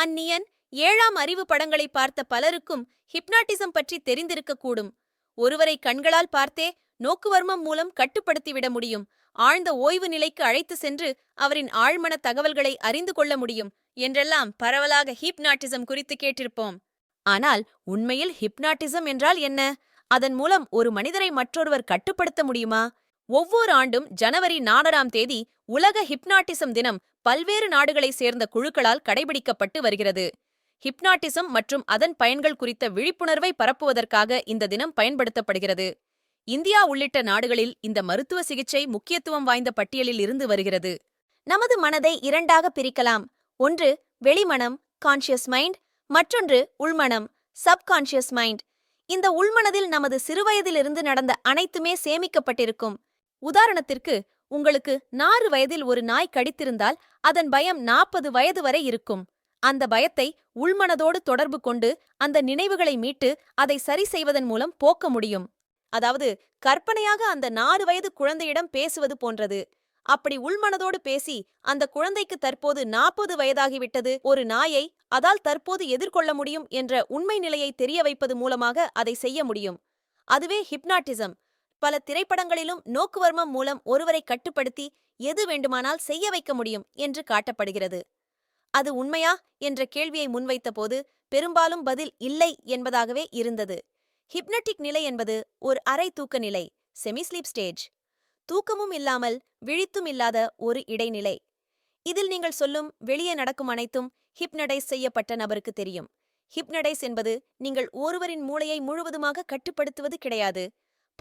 அந்நியன் ஏழாம் அறிவு படங்களை பார்த்த பலருக்கும் ஹிப்னாட்டிசம் பற்றி தெரிந்திருக்கக்கூடும். ஒருவரை கண்களால் பார்த்தே நோக்குவர்மம் மூலம் கட்டுப்படுத்திவிட முடியும். ஆழ்ந்த ஓய்வு நிலைக்கு அழைத்து சென்று அவரின் ஆழ்மன தகவல்களை அறிந்து கொள்ள முடியும் என்றெல்லாம் பரவலாக ஹிப்னாட்டிசம் குறித்து கேட்டிருப்போம். ஆனால் உண்மையில் ஹிப்னாட்டிசம் என்றால் என்ன? அதன் மூலம் ஒரு மனிதரை மற்றொருவர் கட்டுப்படுத்த முடியுமா? ஒவ்வொரு ஆண்டும் ஜனவரி நான்காம் தேதி உலக ஹிப்னாட்டிசம் தினம் பல்வேறு நாடுகளைச் சேர்ந்த குழுக்களால் கடைபிடிக்கப்பட்டு வருகிறது. ஹிப்னாட்டிசம் மற்றும் அதன் பயன்கள் குறித்த விழிப்புணர்வை பரப்புவதற்காக இந்த தினம் பயன்படுத்தப்படுகிறது. இந்தியா உள்ளிட்ட நாடுகளில் இந்த மருத்துவ சிகிச்சை முக்கியத்துவம் வாய்ந்த பட்டியலில் இருந்து வருகிறது. நமது மனதை இரண்டாக பிரிக்கலாம். ஒன்று வெளிமனம் கான்ஷியஸ் மைண்ட் மற்றொன்று உள்மனம் சப்கான்ஷியஸ் மைண்ட் இந்த உள்மனதில் நமது சிறுவயதிலிருந்து நடந்த அனைத்துமே சேமிக்கப்பட்டிருக்கும். உதாரணத்திற்கு உங்களுக்கு நாறு வயதில் ஒரு நாய் கடித்திருந்தால் அதன் பயம் நாற்பது வயது வரை இருக்கும். அந்த பயத்தை உள்மனதோடு தொடர்பு கொண்டு அந்த நினைவுகளை மீட்டு அதை சரி செய்வதன் மூலம் போக்க முடியும். அதாவது கற்பனையாக அந்த நாறு வயது குழந்தையிடம் பேசுவது போன்றது. அப்படி உள்மனதோடு பேசி அந்த குழந்தைக்கு தற்போது நாற்பது வயதாகிவிட்டது ஒரு நாயை அதால் தற்போது எதிர்கொள்ள முடியும் என்ற உண்மை நிலையை தெரிய வைப்பது மூலமாக அதை செய்ய முடியும். அதுவே ஹிப்னாட்டிசம். பல திரைப்படங்களிலும் நோக்குவர்மம் மூலம் ஒருவரை கட்டுப்படுத்தி எது வேண்டுமானால் செய்ய வைக்க முடியும் என்று காட்டப்படுகிறது. அது உண்மையா என்ற கேள்வியை முன்வைத்தபோது பெரும்பாலும் பதில் இல்லை என்பதாகவே இருந்தது. ஹிப்னட்டிக் நிலை என்பது ஒரு அரை தூக்க நிலை செமிஸ்லீப் ஸ்டேஜ். தூக்கமும் இல்லாமல் விழித்தும் இல்லாத ஒரு இடைநிலை. இதில் நீங்கள் சொல்லும் வெளியே நடக்கும் அனைத்தும் ஹிப்னடைஸ் செய்யப்பட்ட நபருக்கு தெரியும். ஹிப்னடைஸ் என்பது நீங்கள் ஒருவரின் மூளையை முழுவதுமாக கட்டுப்படுத்துவது கிடையாது.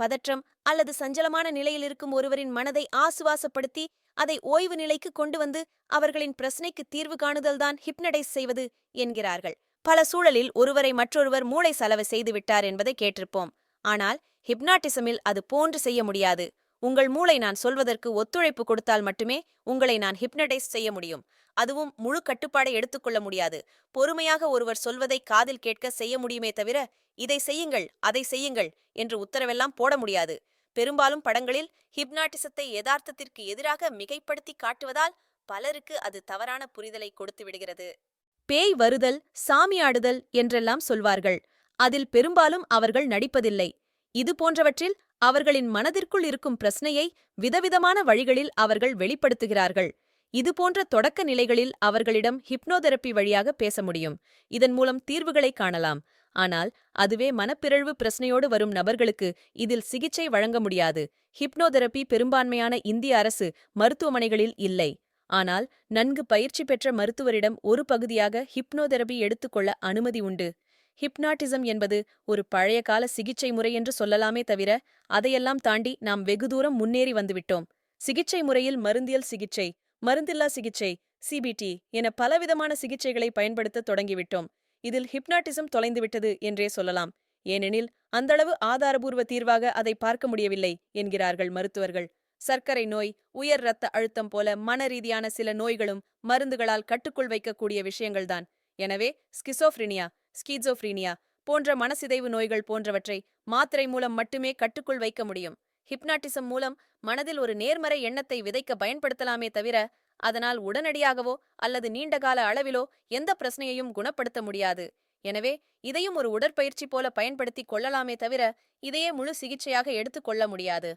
பதற்றம் அல்லது சஞ்சலமான நிலையில் இருக்கும் ஒருவரின் மனதை ஆசுவாசப்படுத்தி அதை ஓய்வு நிலைக்கு கொண்டு வந்து அவர்களின் பிரச்சனைக்கு தீர்வு காணுதல்தான் ஹிப்னடைஸ் செய்வது என்கிறார்கள். பல சூழலில் ஒருவரை மற்றொருவர் மூளை செலவு செய்து விட்டார் என்பதை கேட்டிருப்போம். ஆனால் ஹிப்னாட்டிசமில் அது போன்று செய்ய முடியாது. உங்கள் மூளை நான் சொல்வதற்கு ஒத்துழைப்பு கொடுத்தால் மட்டுமே உங்களை நான் ஹிப்னடைஸ் செய்ய முடியும். அதுவும் முழு கட்டுப்பாடை எடுத்துக்கொள்ள முடியாது. பொறுமையாக ஒருவர் சொல்வதை காதில் கேட்க செய்ய முடியுமே தவிர இதை செய்யுங்கள் அதை செய்யுங்கள் என்று உத்தரவெல்லாம் போட முடியாது. பெரும்பாலும் படங்களில் ஹிப்னாட்டிசத்தை யதார்த்தத்திற்கு எதிராக மிகைப்படுத்தி காட்டுவதால் பலருக்கு அது தவறான புரிதலை கொடுத்து விடுகிறது. பேய் வருதல் சாமியாடுதல் என்றெல்லாம் சொல்வார்கள். அதில் பெரும்பாலும் அவர்கள் நடிப்பதில்லை. இது போன்றவற்றில் அவர்களின் மனதிற்குள் இருக்கும் பிரச்சனையை விதவிதமான வழிகளில் அவர்கள் வெளிப்படுத்துகிறார்கள். இதுபோன்ற தொடக்க நிலைகளில் அவர்களிடம் ஹிப்னோதெரப்பி வழியாக பேச முடியும். இதன் மூலம் தீர்வுகளை காணலாம். ஆனால் அதுவே மனப்பிறழ்வு பிரச்சனையோடு வரும் நபர்களுக்கு இதில் சிகிச்சை வழங்க முடியாது. ஹிப்னோதெரப்பி பெரும்பான்மையான இந்திய அரசு மருத்துவமனைகளில் இல்லை. ஆனால் நன்கு பயிற்சி பெற்ற மருத்துவரிடம் ஒரு பகுதியாக ஹிப்னோதெரபி எடுத்துக்கொள்ள அனுமதி உண்டு. ஹிப்னாட்டிசம் என்பது ஒரு பழைய கால சிகிச்சை முறை என்று சொல்லலாமே தவிர அதையெல்லாம் தாண்டி நாம் வெகு தூரம் முன்னேறி வந்துவிட்டோம். சிகிச்சை முறையில் மருந்தியல் சிகிச்சை மருந்தில்லா சிகிச்சை சிபிடி என பலவிதமான சிகிச்சைகளை பயன்படுத்த தொடங்கிவிட்டோம். இதில் ஹிப்னாட்டிசம் தொலைந்துவிட்டது என்றே சொல்லலாம். ஏனெனில் அந்தளவு ஆதாரபூர்வ தீர்வாக அதை பார்க்க முடியவில்லை என்கிறார்கள் மருத்துவர்கள். சர்க்கரை நோய் உயர் இரத்த அழுத்தம் போல மன ரீதியான சில நோய்களும் மருந்துகளால் கட்டுக்குள் வைக்கக்கூடிய விஷயங்கள்தான். எனவே ஸ்கிசோஃப்ரினியா ஸ்கீசோஃப்ரீனியா போன்ற மனசிதைவு நோய்கள் போன்றவற்றை மாத்திரை மூலம் மட்டுமே கட்டுக்குள் வைக்க முடியும். ஹிப்னாட்டிசம் மூலம் மனதில் ஒரு நேர்மறை எண்ணத்தை விதைக்க பயன்படுத்தலாமே தவிர அதனால் உடனடியாகவோ அல்லது நீண்டகால அளவிலோ எந்த பிரச்சனையையும் குணப்படுத்த முடியாது. எனவே இதையும் ஒரு உடற்பயிற்சி போல பயன்படுத்திக் கொள்ளலாமே தவிர இதையே முழு சிகிச்சையாக எடுத்துக் கொள்ள முடியாது.